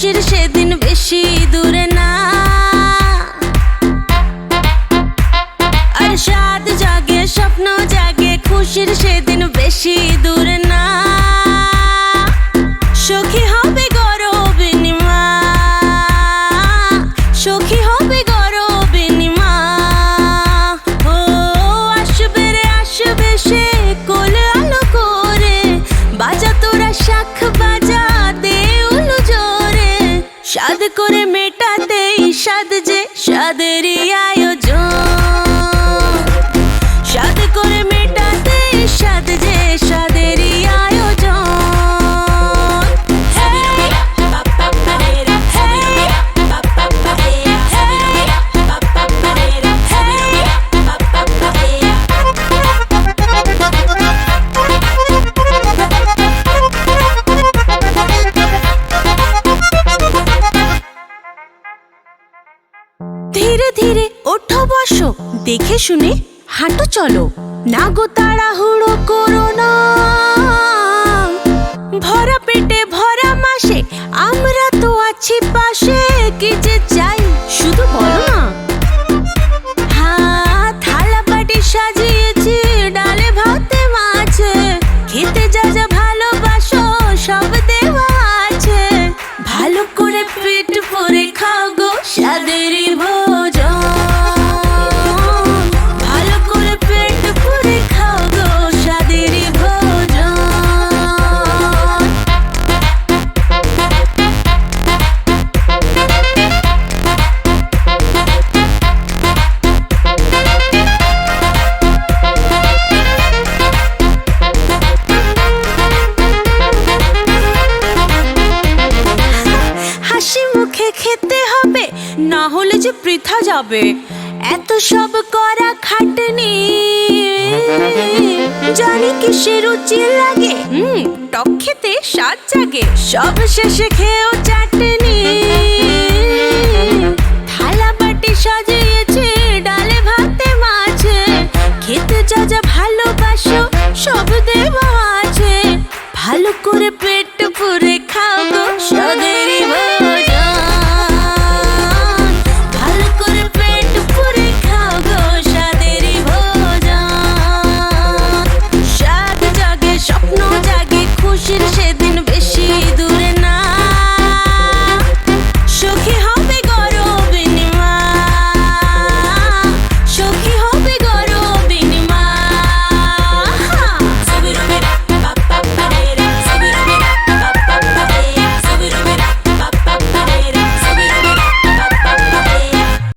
খুশির সেদিন বেশি দূরে না। আর সাদ জাগে, স্বপ্ন জাগে, খুশির সেদিন বেশি দূরে না। সখী হবে গরবিনী মা সখী হবে গরব করে মেটাতে সাদ যে সাদেরই আয়োজন। ধীরে ধীরে ওঠো বসো, দেখে শুনে হাঁটো চলো। না গো তাড়াহুড়ো করো না। ভরা পেটে ভরা মাসে আমরা তো আছি পাশে, কি যে হাসি মুখে খেতে হবে, না হলে যে পৃথা যাবে। এত সব করা খাটনি। জানি কিসে রুচি লাগে। হুম, টক খেতে স্বাদ জাগে। সব শেষে খেয়েও চাটনি।